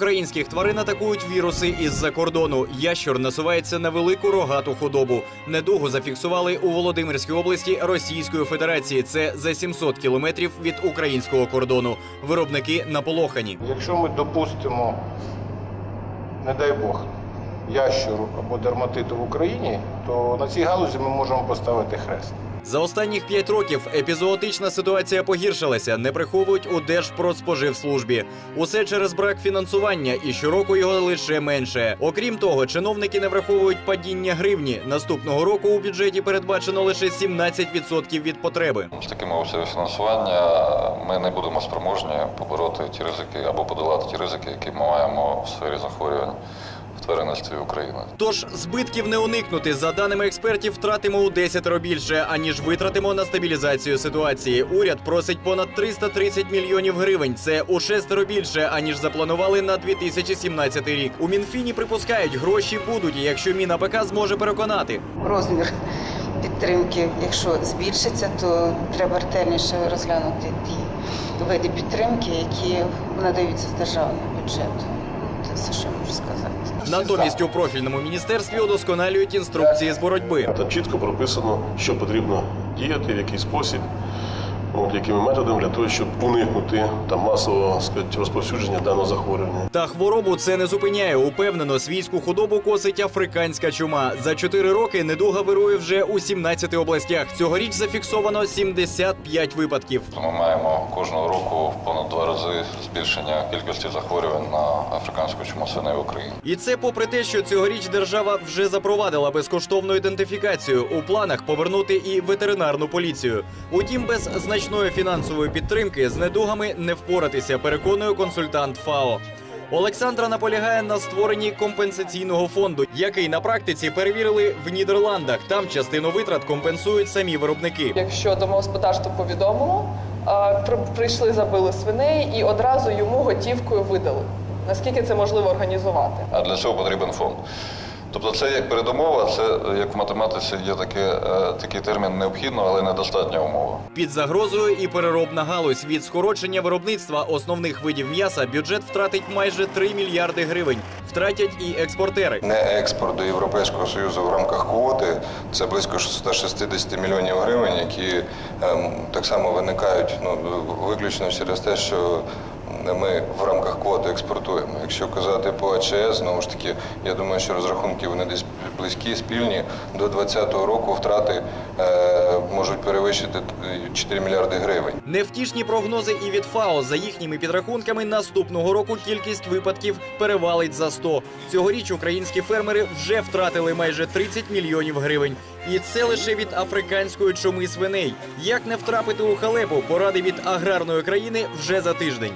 Українських тварин атакують віруси із-за кордону. Ящур насувається на велику рогату худобу. Недугу зафіксували у Володимирській області Російської Федерації. Це за 700 кілометрів від українського кордону. Виробники наполохані. Якщо ми допустимо, не дай Бог, ящуру або дерматиту в Україні, то на цій галузі ми можемо поставити хрест. За останніх п'ять років епізоотична ситуація погіршилася, не приховують у Держпродспоживслужбі. Усе через брак фінансування, і щороку його лише менше. Окрім того, чиновники не враховують падіння гривні. Наступного року у бюджеті передбачено лише 17% від потреби. З такими обсягами фінансування ми не будемо спроможні побороти ті ризики або подолати ті ризики, які ми маємо в сфері захворювань в тваринництві України. Тож збитків не уникнути. За даними експертів, втратимо у десятеро більше, аніж витратимо на стабілізацію ситуації. Уряд просить понад 330 мільйонів гривень. Це у шестеро більше, аніж запланували на 2017 рік. У Мінфіні припускають, гроші будуть, якщо МінАПК зможе переконати. розмір підтримки, якщо збільшиться, то треба ретельніше розглянути ті види підтримки, які надаються з державного бюджету. Це все, що можу сказати. Натомість у профільному міністерстві удосконалюють інструкції з боротьби. Там чітко прописано, що потрібно діяти, в який спосіб, от, якими методами для того, щоб уникнути там масового сказати, розповсюдження даного захворювання. Та хворобу це не зупиняє. Упевнено, свійську худобу косить африканська чума. За 4 роки недуга вирує вже у 17 областях. Цьогоріч зафіксовано 75 випадків. Ми маємо кожного року понад два рази збільшення кількості захворювань на африканську чуму свиней в Україні. І це попри те, що цьогоріч держава вже запровадила безкоштовну ідентифікацію. У планах повернути і ветеринарну поліцію. Утім, без значної фінансової підтримки з недугами не впоратися, переконує консультант ФАО. Олександра наполягає на створенні компенсаційного фонду, який на практиці перевірили в Нідерландах. Там частину витрат компенсують самі виробники. Якщо домогосподарство повідомило, при- прийшли, забили свиней і одразу йому готівкою видали. Наскільки це можливо організувати? А для цього потрібен фонд. Тобто це як передумова, це як в математиці є таке, е, такий термін необхідно, але недостатня умова. Під загрозою і переробна галузь від скорочення виробництва основних видів м'яса бюджет втратить майже 3 мільярди гривень. Втратять і експортери. Не експорт до Європейського Союзу в рамках квоти це близько 160 мільйонів гривень, які ем, так само виникають ну, виключно через те, що ми в рамках квоти експортуємо. Якщо казати по АЧС, знову ж таки, я думаю, що розрахунки вони десь близькі, спільні. До 2020 року втрати е, можуть перевищити 4 мільярди гривень. Невтішні прогнози і від ФАО. За їхніми підрахунками, наступного року кількість випадків перевалить за 100. Цьогоріч українські фермери вже втратили майже 30 мільйонів гривень. І це лише від африканської чуми свиней. Як не втрапити у халепу? Поради від аграрної країни вже за тиждень.